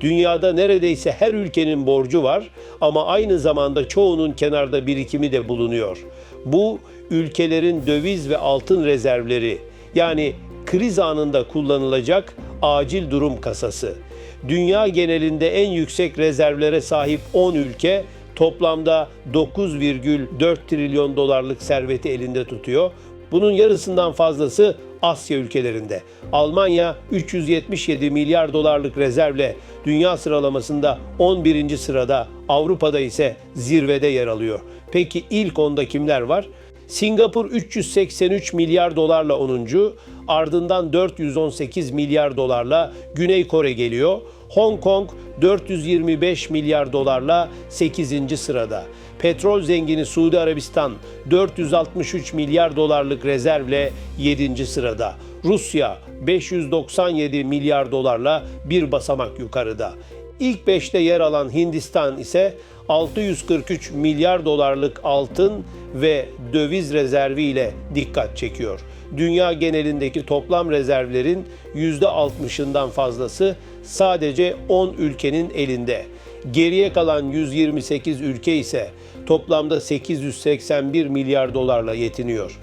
Dünyada neredeyse her ülkenin borcu var ama aynı zamanda çoğunun kenarda birikimi de bulunuyor. Bu ülkelerin döviz ve altın rezervleri yani kriz anında kullanılacak acil durum kasası. Dünya genelinde en yüksek rezervlere sahip 10 ülke toplamda 9,4 trilyon dolarlık serveti elinde tutuyor. Bunun yarısından fazlası Asya ülkelerinde. Almanya 377 milyar dolarlık rezervle dünya sıralamasında 11. sırada, Avrupa'da ise zirvede yer alıyor. Peki ilk onda kimler var? Singapur 383 milyar dolarla 10. Ardından 418 milyar dolarla Güney Kore geliyor. Hong Kong 425 milyar dolarla 8. sırada. Petrol zengini Suudi Arabistan 463 milyar dolarlık rezervle 7. sırada. Rusya 597 milyar dolarla bir basamak yukarıda. İlk 5'te yer alan Hindistan ise 643 milyar dolarlık altın ve döviz rezervi ile dikkat çekiyor. Dünya genelindeki toplam rezervlerin %60'ından fazlası sadece 10 ülkenin elinde. Geriye kalan 128 ülke ise toplamda 881 milyar dolarla yetiniyor.